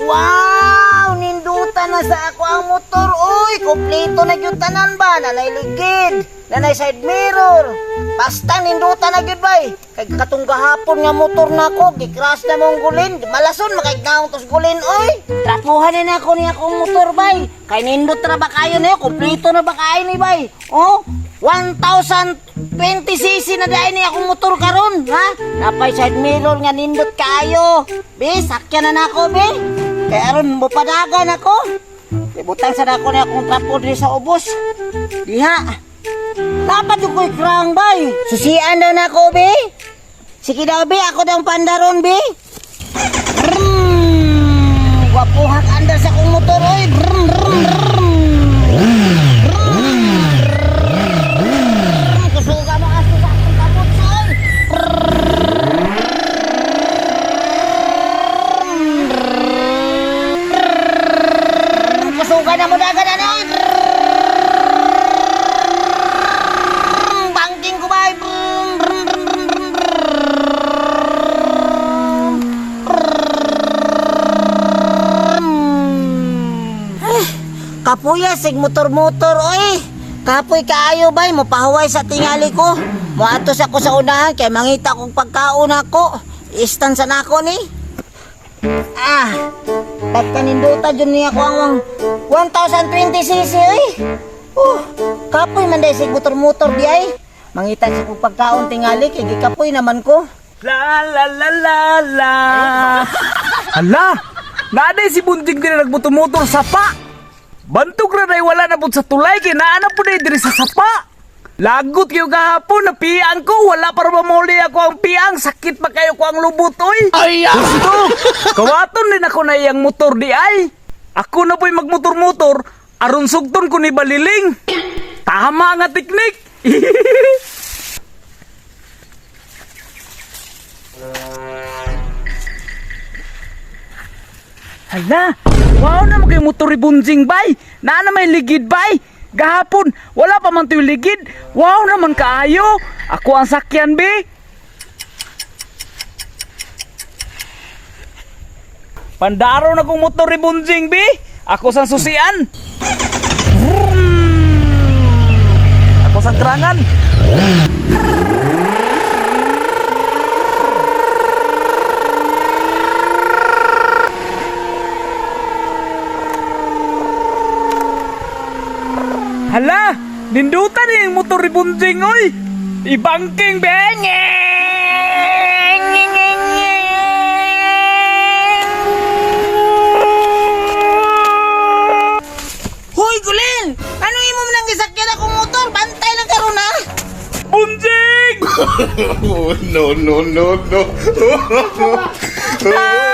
Wow! Nindutan na sa ako ang motor. Uy, kompleto na yung tanan ba? Nanay ligid, nanay side mirror. Basta nindutan na yun ba? Kay katong gahapon nga motor na ko, gikras na mong gulin. Malason, makiknaong tos gulin, oy. Trapuhan na na ako niya akong motor, bay. Kay nindot na ba kayo na yun? Kompleto na ba kayo ni bay? Oh, 1,020cc na dahil ni akong motor karon, ha? Napay side mirror nga nindot kayo. Be, sakyan na na ako, be. Kaya aron mo padagan ako. Ibutang sa dako na akong trapo sa ubos. Diha. Dapat yung ko'y krang, bay. Susian daw na ako, be. Sige daw, be. Ako daw pandaron, be. Brum! Wapuhak andar sa akong motor, oy. Brum, brum, brum. Kusuga mo aso sa akong kabot, oy. Kusuga na mo dagan, ano, oy. Bangking ko, brum. Kapuya, sig motor-motor, oy. Kapoy kaayo bay, mo pahuway sa tingali ko. Muatos ako sa unahan, kay mangita kong pagkauna ko. Istan sa nako ni. Ah, ba't kaninduta dyan niya ko ang 1,020cc, oy. Uh, kapoy man dahil sig motor-motor di ay. Mangita sa kong pagkaon tingali, kay gikapoy naman ko. La la la la la. Hala, naday si Bunting din nagmuto-motor sa pa. Bantog day wala na pud sa tulay kay naa na pud diri sa sapa. Lagot kayo gahapon na piang ko wala para mamuli ako ang piang sakit pa kayo ko ang lubot oy. Ay Gusto. Kawaton din ako na iyang motor di ay. Ako na po'y magmotor-motor aron sugton ko ni baliling. Tama nga teknik. Hala, wow na kay motor bunjing bay. Na na may ligid bay. Gahapon, wala pa man to'y ligid. Wow naman kaayo. Ako ang sakyan be. Pandaro na kong motor bunjing be. Ako sang susian. Ako sang krangan. Hala, nindutan ni yung motor ni Bunjing, oy! Ibangking, bengeng! Hoy, Gulin! Ano imo man ang gisakyan akong motor? Bantay lang karon ha? Bunjing! Oh, no, no, no, no.